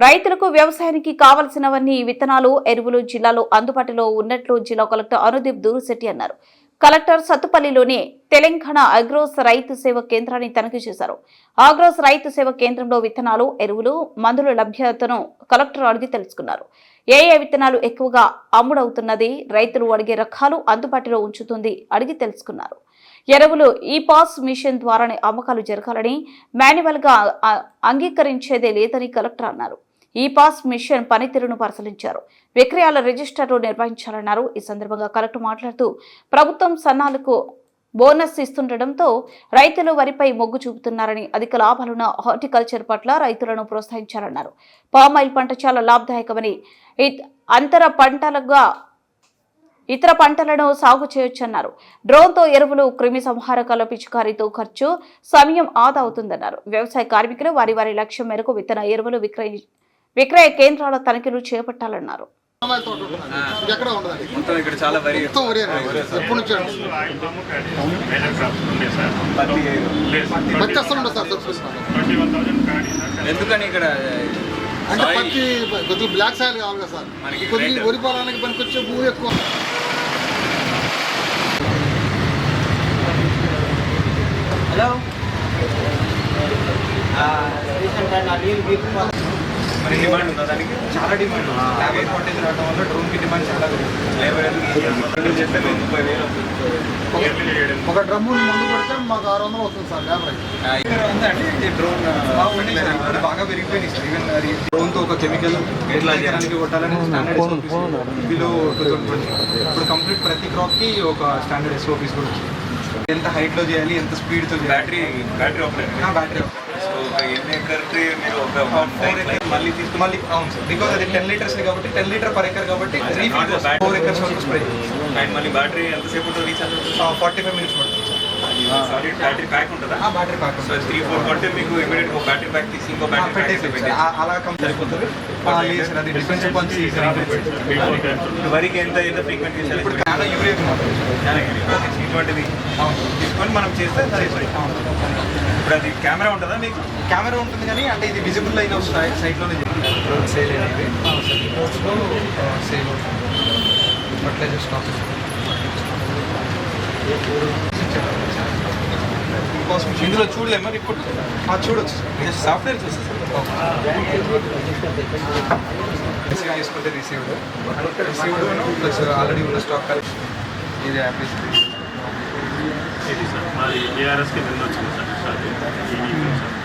రైతులకు వ్యవసాయానికి కావలసినవన్నీ విత్తనాలు ఎరువులు జిల్లాలో అందుబాటులో ఉన్నట్లు జిల్లా కలెక్టర్ అనుదీప్ దూరుశెట్టి అన్నారు. కలెక్టర్ సత్తుపల్లిలోని తెలంగాణ అగ్రోస్ రైతు సేవ కేంద్రాన్ని తనిఖీ చేశారు. ఆగ్రోస్ రైతు సేవ కేంద్రంలో విత్తనాలు ఎరువులు మందుల లభ్యతను కలెక్టర్ అడిగి తెలుసుకున్నారు. ఏ ఏ విత్తనాలు ఎక్కువగా అమ్ముడవుతున్నది రైతులు అడిగే రకాలు అందుబాటులో ఉంచుతుంది అడిగి తెలుసుకున్నారు. ఎరువులు ఈ పాస్ మిషన్ ద్వారానే అమ్మకాలు జరగాలని మాన్యువల్గా అంగీకరించేదే లేదని కలెక్టర్ అన్నారు. ఈ పాస్ మిషన్ పనితీరును పరిశీలించారు. విక్రయాల రిజిస్టర్లు నిర్వహించాలన్నారు. ఈ సందర్భంగా కలెక్టర్ మాట్లాడుతూ ప్రభుత్వం సన్నాలకు బోనస్ ఇస్తుండటంతో రైతులు వరిపై మొగ్గు చూపుతున్నారని అధిక లాభాలున్న హార్టికల్చర్ పట్ల రైతులను ప్రోత్సహించాలన్నారు. పామాయిల్ పంట చాలా లాభదాయకమని ఇత్- అంతర పంటలుగా ఇతర పంటలను సాగు చేయొచ్చన్నారు. డ్రోన్తో ఎరువులు క్రిమి సంహారకాల పిచికారీతో ఖర్చు సమయం ఆదా అవుతుందన్నారు. వ్యవసాయ కార్మికులు వారి వారి లక్ష్యం మేరకు విత్తన ఎరువులు విక్రయి విక్రయ కేంద్రాల తనిఖీలు చేపట్టాలన్నారు. ఎందుకని ఇక్కడ అంటే పత్తి కొద్దిగా బ్లాక్ సాయిల్ కావాలి కదా సార్. కొద్దిగా red- వరి పొలానికి పనికి వచ్చే భూమి ఎక్కువ మరి డిమాండ్ ఉందా దానికి? చాలా డిమాండ్ లేబర్ షార్టేజ్ రావడం వల్ల డ్రోన్కి డిమాండ్ చాలా లేబర్ ఎందుకు మేము ముప్పై వేలు. ఒక డ్రమ్ము మందు కొడితే మాకు ఆరు వందలు వస్తుంది సార్ లేబర్ అండి? ఇది డ్రోన్ బాగా పెరిగిపోయినాయి సార్. ఈవెన్ అది డ్రోన్తో ఒక కెమికల్ ఎట్లా చేయడానికి కొట్టాలని standard below two thousand twenty ఇప్పుడు కంప్లీట్ ప్రతి క్రాప్కి ఒక స్టాండర్డ్ ఎస్ఓపీస్ కూడా వచ్చింది ఎంత హైట్లో చేయాలి ఎంత స్పీడ్తో చేయాలి? బ్యాటరీ బ్యాటరీ ఆపరేట్ బ్యాటరీ ఒక ఎన్ని ఎకర్ మీరు ఒక వన్ ఫోర్ టైం ఎకర్ మళ్ళీ తీసుకుని మళ్ళీ అవును సార్. బికాస్ అది టెన్ లీటర్స్ కాబట్టి టెన్ లీటర్ పర్ ఎకర్ కాబట్టి three Not the battery. Four acres వరకు స్ప్రే అండ్ మళ్ళీ బ్యాటరీ ఎంతసేపు రీఛార్జ్ ఫార్టీ ఫైవ్ మినిట్స్ పడుతుంది సార్. సారీ బ్యాటరీ ప్యాక్ ఉంటుందా? ఆ battery pack so three four కొట్టే మీకు ఇమీడియట్ ఒక బ్యాటరీ ప్యాక్ తీసి ఇంకో బ్యాటరీ ప్యాక్ పెట్టేసి అలా కంప్లీట్ అయిపోతుంది ఆ, లేదు సార్ అది డిఫరెన్స్ చెప్పాలి ఇప్పుడు వరికి ఎంత ఎంత ఫ్రీక్వెంట్ చేశారు ఇప్పుడు చాలా యూరియా మాత్రం జానగిరి ఓకే ఇటువంటిది. తీసుకొని మనం చేస్తే సరిపోయి ఇప్పుడు అది కెమెరా ఉంటుందా మీకు? కెమెరా ఉంటుంది కానీ అంటే ఇది విజిబుల్ అయిన సైట్లోనే సేల్ అనేది. సేల్ ఫర్టిలైజర్ స్టాక్ ఇందులో చూడలేమా రిపోర్ట్ చూడొచ్చు సాఫ్ట్వేర్ చూస్తే సార్ వేసుకుంటే రిసీవ్డ్ రిసీవ్డ్ ప్లస్ ఆల్రెడీ ఉన్న స్టాక్ కలిసి ఇది యాప్లికేషన్ ఇది సార్. మాది ఏఆర్ఎస్కి వెళ్ళి వచ్చింది సార్.